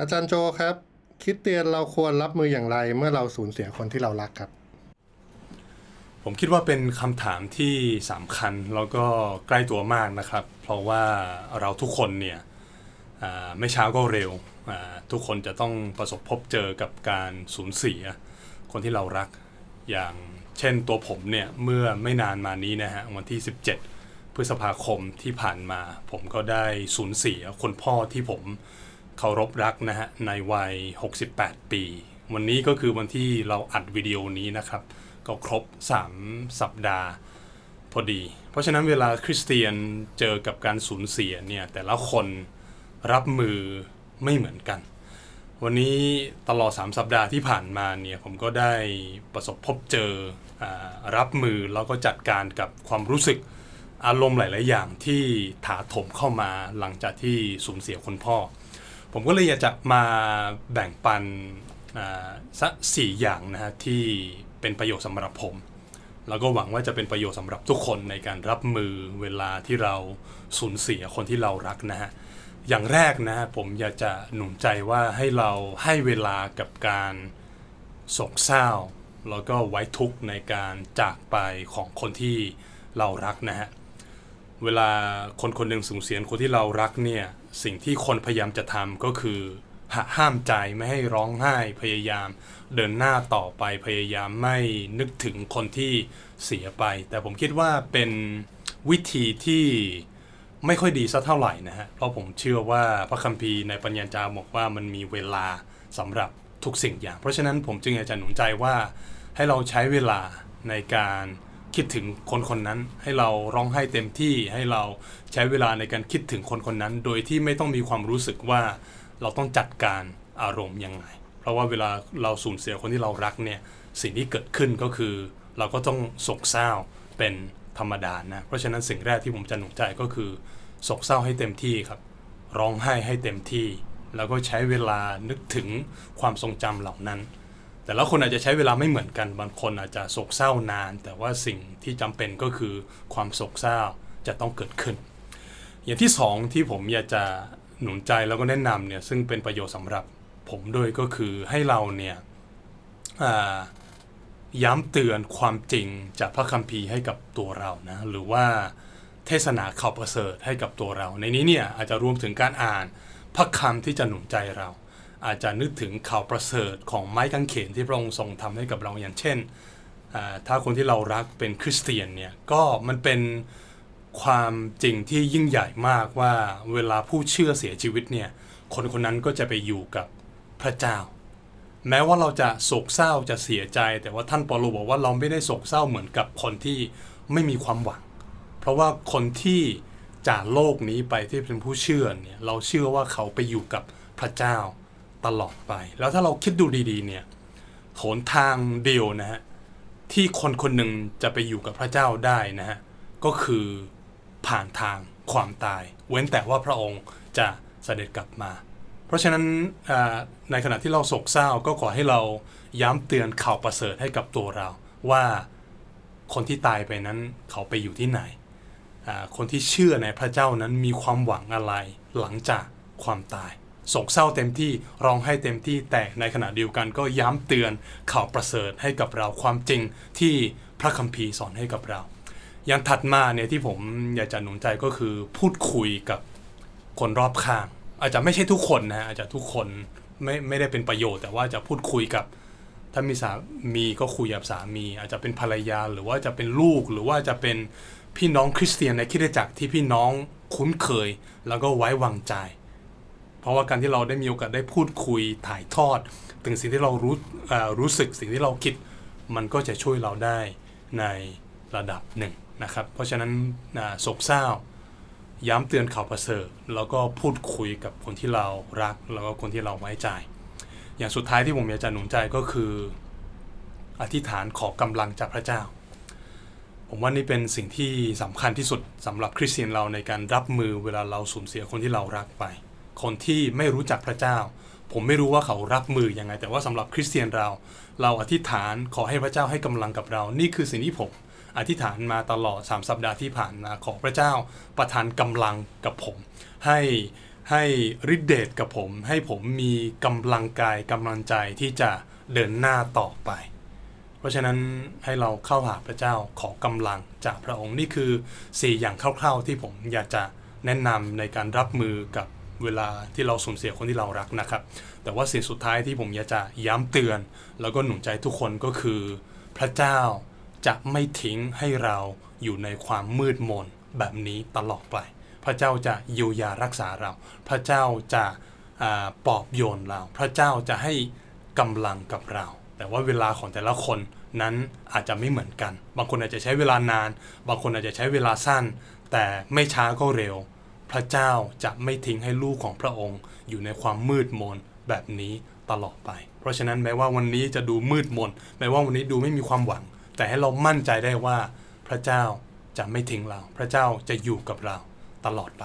อาจารย์โจครับ คิดเตียนเราควรรับมืออย่างไรเมื่อเราสูญเสียคนที่เรารักครับ ผมคิดว่าเป็นคำถามที่สำคัญแล้วก็ใกล้ตัวมากนะครับ เพราะว่าเราทุกคนเนี่ยไม่ช้าก็เร็ว ทุกคนจะต้องประสบพบเจอกับการสูญเสีย คนที่เรารักอย่างเช่นตัวผมเนี่ยเมื่อไม่นานมานี้นะฮะวันที่ 17 พฤษภาคมที่ผ่านมา ผมก็ได้สูญเสียคนพ่อที่ผม เคารพรักนะฮะในวัย 68 ปี วันนี้ก็คือวันที่เราอัดวิดีโอนี้นะครับ ก็ครบ 3 สัปดาห์พอดี เพราะฉะนั้นเวลาคริสเตียนเจอกับการสูญเสียเนี่ยแต่ละคนรับมือไม่เหมือนกัน วันนี้ตลอด 3 สัปดาห์ที่ผ่านมาเนี่ยผมก็ได้ประสบพบเจออรับมือแล้วก็จัดการกับความรู้สึกอารมณ์หลาย ๆ อย่างที่ถาโถมเข้ามาหลังจากที่สูญเสียคุณพ่อ ผมก็เลยอยากจะมาแบ่งปันสักสี่อย่างนะฮะที่เป็นประโยชน์สำหรับผม แล้วก็หวังว่าจะเป็นประโยชน์สำหรับทุกคนในการรับมือเวลาที่เราสูญเสียคนที่เรารักนะฮะอย่างแรกนะฮะผมอยากจะหนุนใจว่าให้เราให้เวลากับการโศกเศร้า แล้วก็ไว้ทุกข์ในการจากไปของคนที่เรารักนะฮะเวลาคนคนหนึ่งสูญเสียคนที่เรารักเนี่ย สิ่งที่คนพยายามจะทำก็คือห,ห้ามใจไม่ให้ร้องไห้พยายาม เดินหน้าต่อไปพยายามไม่นึกถึงคนที่เสียไป แต่ผมคิดว่าเป็นวิธีที่ไม่ค่อยดีสักเท่าไหร่นะฮะ เพราะผมเชื่อว่าพระคัมภีร์ในปัญญาจาบอกว่ามันมีเวลาสำหรับทุกสิ่งอย่าง เพราะฉะนั้นผมจึงอยากจะหนุนใจว่าให้เราใช้เวลาในการ คิดถึงคนคนนั้น ให้เราร้องไห้เต็มที่ให้เราใช้เวลาในการคิดถึงคนคนนั้น โดยที่ไม่ต้องมีความรู้สึกว่าเราต้องจัดการอารมณ์ยังไง เพราะว่าเวลาเราสูญเสียคนที่เรารักเนี่ยสิ่งที่เกิดขึ้นก็คือ เราก็ต้องโศกเศร้าเป็นธรรมดานะ เพราะฉะนั้นสิ่งแรกที่ผมจะหนุนใจก็คือโศกเศร้าให้เต็มที่ครับ ร้องไห้ให้เต็มที่ แล้วก็ใช้เวลานึกถึงความทรงจำเหล่านั้น แต่ละคนอาจจะใช้เวลาไม่เหมือนกัน บางคนอาจจะโศกเศร้านาน แต่ว่าสิ่งที่จำเป็นก็คือความโศกเศร้าจะต้องเกิดขึ้น อย่างที่สองที่ผมอยากจะหนุนใจแล้วก็แนะนำเนี่ยซึ่งเป็นประโยชน์สำหรับผมด้วยก็คือให้เราเนี่ยย้ำเตือนความจริงจากพระคัมภีร์ให้กับตัวเรานะหรือว่าเทศนาข่าวประเสริฐให้กับตัวเรา ในนี้เนี่ยอาจจะรวมถึงการอ่านพระคำที่จะหนุนใจเรา อาจจะนึกถึงข่าวประเสริฐของไม้กางเขนที่พระองค์ทรงทำให้กับเราอย่างเช่น ถ้าคนที่เรารักเป็นคริสเตียนเนี่ยก็มันเป็นความจริงที่ยิ่งใหญ่มากว่าเวลาผู้เชื่อเสียชีวิตเนี่ยคนคนนั้นก็จะไปอยู่กับพระเจ้า แม้ว่าเราจะโศกเศร้าจะเสียใจ แต่ว่าท่านปาโลบอกว่าเราไม่ได้โศกเศร้าเหมือนกับคนที่ไม่มีความหวัง เพราะว่าคนที่จากโลกนี้ไปที่เป็นผู้เชื่อเนี่ยเราเชื่อว่าเขาไปอยู่กับพระเจ้า ตลอดไป แล้วถ้าเราคิดดูดีๆเนี่ยหนทางเดียวนะฮะที่คนคนหนึ่งจะไปอยู่กับพระเจ้าได้นะฮะก็คือผ่านทางความตาย เว้นแต่ว่าพระองค์จะเสด็จกลับมา เพราะฉะนั้นในขณะที่เราโศกเศร้าก็ขอให้เราย้ำเตือนข่าวประเสริฐให้กับตัวเรา ว่าคนที่ตายไปนั้นเขาไปอยู่ที่ไหน คนที่เชื่อในพระเจ้านั้นมีความหวังอะไรหลังจากความตาย โศกเศร้าเต็มที่ร้องไห้เต็มที่แต่ในขณะเดียวกันก็ย้ำเตือนข่าวประเสริฐให้กับเราความจริงที่พระคัมภีร์สอนให้กับเรา อย่างถัดมาเนี่ยที่ผมอยากจะหนุนใจก็คือพูดคุยกับคนรอบข้าง อาจจะไม่ใช่ทุกคนนะอาจจะทุกคนไม่ไม่ได้เป็นประโยชน์ แต่ว่าจะพูดคุยกับถ้ามีสามีก็คุยกับสามี อาจจะเป็นภรรยาหรือว่าจะเป็นลูกหรือว่าจะเป็นพี่น้องคริสเตียนในคริสตจักรที่พี่น้องคุ้นเคย แล้วก็ไว้วางใจ ราะว่าการที่เราได้มีโอกาสได้พูดคุยถ่ายทอด ถึงสิ่งที่เรารู้รู้สึกสิ่งที่เราคิด มันก็จะช่วยเราได้ในระดับหนึ่งนะครับ เพราะฉะนั้นโศกเศร้า ย้ำเตือนข่าวประเสริฐแล้วก็พูดคุยกับคนที่เรารัก แล้วก็คนที่เราไว้ใจ อย่างสุดท้ายที่ผมอยากจะหนุนใจก็คือ อธิษฐานขอกำลังจากพระเจ้า ผมว่านี่เป็นสิ่งที่สำคัญที่สุดสำหรับคริสเตียนเราในการรับมือเวลาเราสูญเสียคนที่เรารักไป คนที่ไม่รู้จักพระเจ้า ผมไม่รู้ว่าเขารับมือยังไง แต่ว่าสำหรับคริสเตียนเรา เราอธิษฐานขอให้พระเจ้าให้กำลังกับเรา นี่คือสิ่งที่ผมอธิษฐานมาตลอด 3 สัปดาห์ที่ผ่านมาขอพระเจ้าประทานกำลังกับผม ให้ให้ฤทธิเดชกับผม ให้ผมมีกำลังกายกำลังใจที่จะเดินหน้าต่อไป เพราะฉะนั้นให้เราเข้าหาพระเจ้าขอกำลังจากพระองค์นี่คือ 4 อย่างคร่าวๆ ที่ผมอยากจะแนะนำในการรับมือกับ เวลาที่เราสูญเสียคนที่เรารักนะครับ แต่ว่าสิ่งสุดท้ายที่ผมอยากจะย้ำเตือน แล้วก็หนุนใจทุกคนก็คือ พระเจ้าจะไม่ทิ้งให้เราอยู่ในความมืดมนแบบนี้ตลอดไป พระเจ้าจะเยียวยารักษาเรา พระเจ้าจะปลอบโยนเรา พระเจ้าจะให้กำลังกับเรา แต่ว่าเวลาของแต่ละคนนั้นอาจจะไม่เหมือนกัน บางคนอาจจะใช้เวลานาน บางคนอาจจะใช้เวลาสั้น แต่ไม่ช้าก็เร็ว พระเจ้าจะไม่ทิ้งให้ลูกของพระองค์อยู่ในความมืดมนแบบนี้ตลอดไป เพราะฉะนั้นแม้ว่าวันนี้จะดูมืดมนแม้ว่าวันนี้ดูไม่มีความหวัง แต่ให้เรามั่นใจได้ว่าพระเจ้าจะไม่ทิ้งเรา พระเจ้าจะอยู่กับเราตลอดไป